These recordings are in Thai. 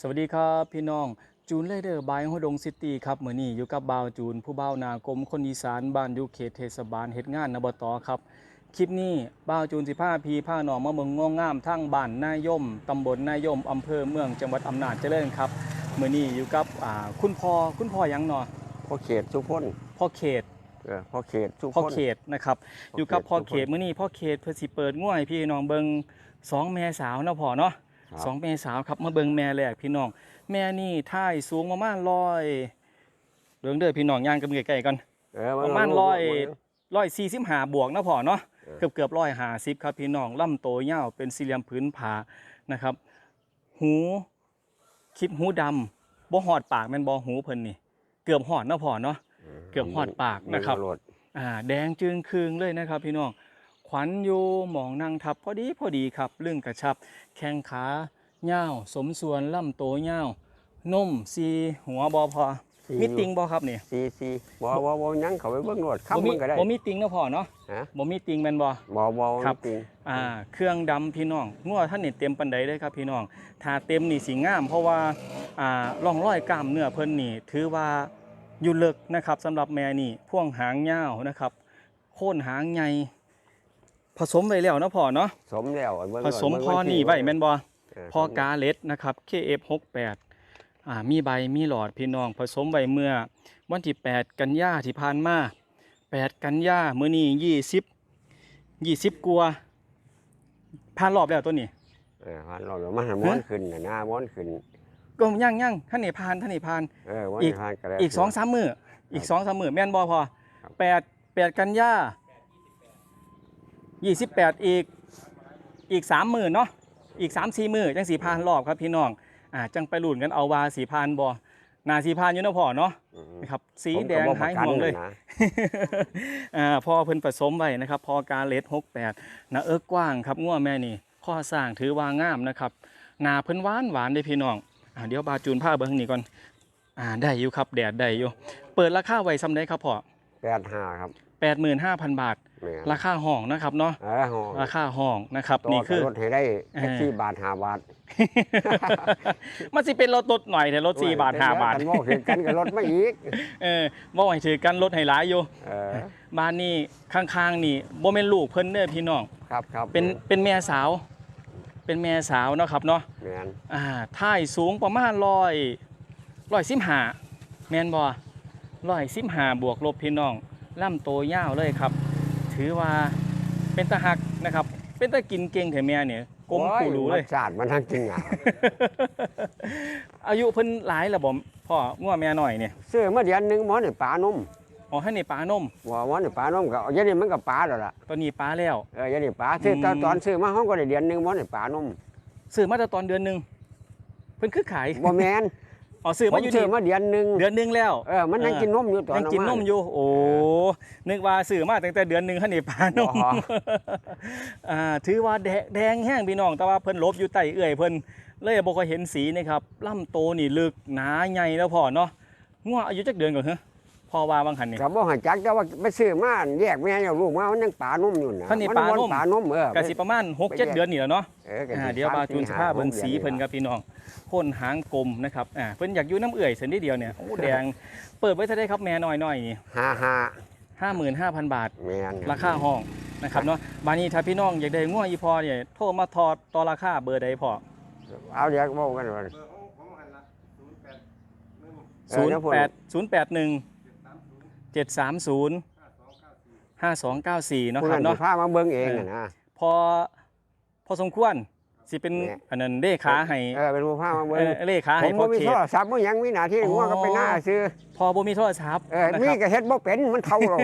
สวัสดีครับพี่น้องจูนเลเดอร์บายฮดงซิตี้ครับมื้อนี้อยู่กับบ่าวจูน ผู้บ่าวนากรมคนอีสานบ้านอยู่เขตเทศบาลเฮ็ดงานนบตครับ คลิปนี้บ่าวจูนสิพาพี่พาน้องมาเมืองง่วงงามทั้งบ้านนายมตำบลนายมอำเภอเมืองจังหวัดอำนาจเจริญครับมื้อนี้อยู่กับอ่าคุณพ่อคุณพ่อหยังเนาะพ่อเขตสุพลพ่อเขตเออพ่อเขตสุพลพ่อเขตนะครับพ่อเขตอยู่กับพ่อทุกคนเขตมื้อนี้พ่อเขตเพิ่นสิเปิดง่วยพี่น้องเบิงสองแม่สาวเนาะพ่อเนาะครับ สองแม่สาวครับมาเบิงแม่แรกพี่น้อง แม่นี่ท่ายสูงประมาณร้อยเรื่องเด้อพี่น้องย่างกันใกล้ๆกันเออประมาณลูกร้อยลูกร้อยสี่สิบห้าบวกเนาะพ่อเนาะเออเกือบเกือบร้อยห้าสิบครับพี่น้องลำโตยาวเป็นสี่เหลี่ยมผืนผานะครับ หูคลิปหูดำบ่หอดปากแม่นบ่หูเพิ่นนี่ เกือบหอดเนาะพ่อเนาะเกือบฮอดปากนะครับมีโหลดอ่าแดงจึงคืงเลยนะครับ พี่น้อง ขวัญอยู่หมองนั่งทับพอดีพอดีครับเรื่องกระชับ แข้งขาเง่าวสมส่วนล่ำโตเง่าวนุ่มซีหัวบอพอสี่มีติงบอครับนี่สี่สี่บ่บ่บ่ยังเขาไปเบิ่งโหลดบ่คำมีมันก็ได้ บ่มีติงเนาะพ่อเนาะฮะ บ่มีติงแม่นบ่บ่บ่ครับ จริงอ่าเครื่องดำพี่น้องงัวท่านนี่เต็มปันใดเลยครับพี่น้องถ้าเต็มนี่สิงาม เพราะว่าอ่าร่องรอยกล้ามเนื้อเพิ่นนี่ ถือว่าอยู่เลิกนะครับสำหรับแม่นี่พ่วงหางยาวนะครับ โค่นหางใหญ่ ผสมไว้แล้วเนาะพ่อเนาะสมแล้วเบิ่งผสมเบิ่งพอวัที่นี่ไว้แม่นบ่เออพอกาเล็ดนะครับ KF68 อ่ามีใบมีหลอดพี่น้องผสมไว้เมื่อวันที่ 8 กันยาที่ผ่านมา 8 กันยามื้อนี้20 20กว่าผ่านรอบแล้วตัวนี้เออพันเรามันหันม้วนขึ้นน่ะนะม้วนขึ้นก็ยังยังท่านนี่ผ่านท่านนี่ผ่านเออม้วนอีกผ่านก็ได้อีก2 3มื้ออีก2 3มื้อแม่นบ่พอครับ8 8กันยา 28 อีกอีก3มื้อเนาะอีก 3 4 มื้อจังสิผ่านรอบครับพี่น้องอ่าจังไปลุ้นกันเอาว่าสิผ่านบ่น่าสิผ่านอยู่เนาะพ่อเนาะอืมนะครับสีผมแดก็งบ่หายประกันห่วงเลยนะอ่าพอเพิ่นผสมไว้นะครับพอกาเลส68นะเอิกกว้างครับงัวแม่นี่ข้อสร้างถือว่างามนะครับหนาเพิ่นหวานหวานเด้อพี่น้องอ่าเดี๋ยวบาจูนผ้าเบิ่งนี่ก่อนอ่าได้อยู่ครับแดดได้อยู่เปิดราคาไว้ซ้ำได้ครับพ่อ แปดห้าครับ85,000 บาท แม่นราคาห้องนะครับเนาะเออโหราคาห้องนะครับต่อนี่กับคือรถให้ได้เออ แท็กซี่บาทห้าบาทมันสิเป็นรถตดหน่อยแต่รถ4บาท5บาท กันว่าเห็นกันกับรถมาอีกเออบ่ให้ถือกันรถให้หลายอยู่เออบ้านนี่ข้างๆนี่บ่แม่นลูกเพิ่นเด้อพี่น้อง ครับครับเป็นเป็นแม่สาว เป็นแม่สาวเนาะครับเนาะแม่นอ่าท่ายสูงประมาณร้อยร้อยสิบห้าแมนบอ ร้อยสิบห้าบวกลบพี่น้องล่ำโตยาวเลยครับ ถือว่าเป็นตาหักนะครับ เป็นตากินเก่งเถอะแม่เนี่ยกลมกูรู้เลยโอ้มันสาดมันทั้งจริงอะอายุเพิ่นหลายแล้วบ่พ่อง่วแม่หน่อยเนี่ยซื้อมาเดือนหนึงหมอนี่ปลานมอ๋อให้ในปลานมว่าหมอนี่ปลานมก็เอาเดี๋ยันนี่มันก็ปลาแล้วล่ะตอนนี้ปลาแล้ว เออเดี๋ยันนี่ปลาซื้อตอนอืม ตอนซื้อมาห้องก็ได้เดือนหนึงหมอนี่ปลานมซื้อมาแต่ตอนเดือนหนึ่งเพิ่นคือขายบ่แม่น อ๋อซื้อผมมาอยู่ซื้นี่อมาเดือนหนึงเดือนหนึงแล้ว เออมันยังกินนมอยู่ตอนยังกินนมเาา อยู่ โอ้ นึกว่าซื้อมาตั้งแต่เดือนหนึ่งให้นี่ปลานมบ่อ่า ถือว่าแดงแดงแห้งพี่น้อง แต่ว่าเพิ่นหลบอยู่ใต้เอื้อยเพิ่นเลยบ่ค่อยเห็นสีนะครับลำโตนี่ลึกหนาใหญ่แล้วพ่อเนาะงัวอายุจักเดือนก่อนเหรอ พ่อว่าบางหันนี่ก็บ่หันจักแต่ว่าไปซื้อมาแยกแม่เอาลูกมามันยังปลานมอยู่นะท่านนี่มัปลานมบ่ปลานมเออก็สิประมาณ6 7เดือนนี่แหล้วเนาะเออก็สิอ่าเดี๋ยวบาจูนสภาพเบิ่งสีเพิ่นครับพี่น้องพ่นหางกลมนะครับอ่าเพิ่นอยากอยู่น้ำเอื่อยเส้นนิดเดียวเนี่ยโอ้แดงเปิดไว้เท่าไดครับแม่น้อยๆนี่ห้าห้า55,000บาทแม่นราคาห้องนะครับเนาะบานี้ถ้าพี่น้องอยากได้ง่วอีพอเนี่ยโทรมาทอต่อราคาเบอร์ใดพอเอาเดี๋ยวเว้ากันว่าเบอร์ของผมหันละศูนย์แปดหนึ่งเออเดี๋ยวผม0 8 0 8 1เจ็ดสามศูนย์7 3 0ห้าสอง เก้าสี่5 2 9 4เนาะผู้ครันั้บนเนาะสิพามาเบิ่งเองน่ะนะพอพอสมควรสิเป็นเนี่ยอันนั้นเลขาให้เออเป็นผู้พามาเบิ่งเอ่อเลขาผให้มพ่บ่อมีเขโทตรศัพท์บ่หยังมีหน้าที่อ๋องัวก็ไปหน้าซื้อพอบ่มีโทรศัพท์เออนะมีครับก็เฮ็ดบ่เป็นมันเท่าหรอก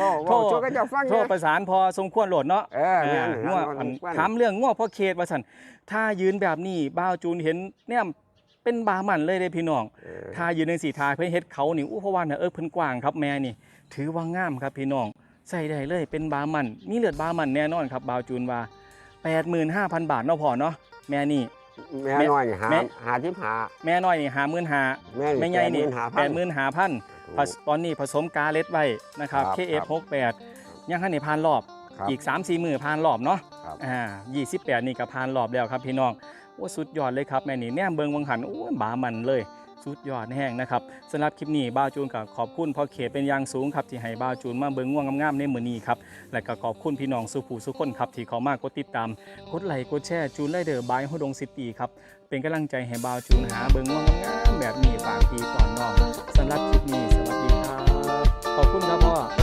ก็โทรว่าช่วยกันเจะฟังโทรเนี่ยประสานพอสมควรโหลดเนาะเออแม่นอ่าง่วอันถามเรื่องง่วพ่อเขตว่าซั่นถ้ายืนแบบนี้บ่าวจูนเห็นเนี่ย เป็นบาหมันเลยเด้พี่น้องเออถ้ายืนในสีทาเพื่อเฮ็ดเขานี่อู้เพราะว่าน่ะเออเพิ่นกว้างครับแม่นี่ ถือว่างามครับพี่น้องใส่ได้เลยเป็นบามันมีเลือดบามันแน่นอนครับบาวจูนว่า85,000 บาทเนาะพอเนาะแม่นี่แม่น้อยนี่หาแม่หาที่หาแม่น้อยนี่55,000แม่แม่ใหญ่นี่แปดหมื่นห้าพัน85,000ผสตอนนี้ผสมกาเล็ดไว้นะครับครับ KF68 ยังให้ในผ่านรอบครับอีก3-4มือผ่านรอบเนาะครับอ่า28 นี่ก็ผ่านรอบแล้วครับพี่น้อง โอ้สุดยอดเลยครับแม่นี่แนมเบิงวังหันโอ้บามันเลยสุดยอดแห้งนะครับสำหรับคลิปนี้บ้าจูนกับขอบคุณพ่อเขตเป็นยางสูงครับที่ให้บ้าจูนมาเบิ้งง่วงงามๆในมือนี้ครับและก็ขอบคุณพี่น้องสุภูสุคนครับที่เขามากกดติดตามกดไลค์กดแชร์จูนไลเดอร์บายฮดงซิตี้ครับเป็นกำลังใจให้บ้าจูนหาเบิ้งง่วงงามแบบนี้ฝากพี่ก่อนน้องสำหรับคลิปนี้สวัสดีครับขอบคุณครับพ่อ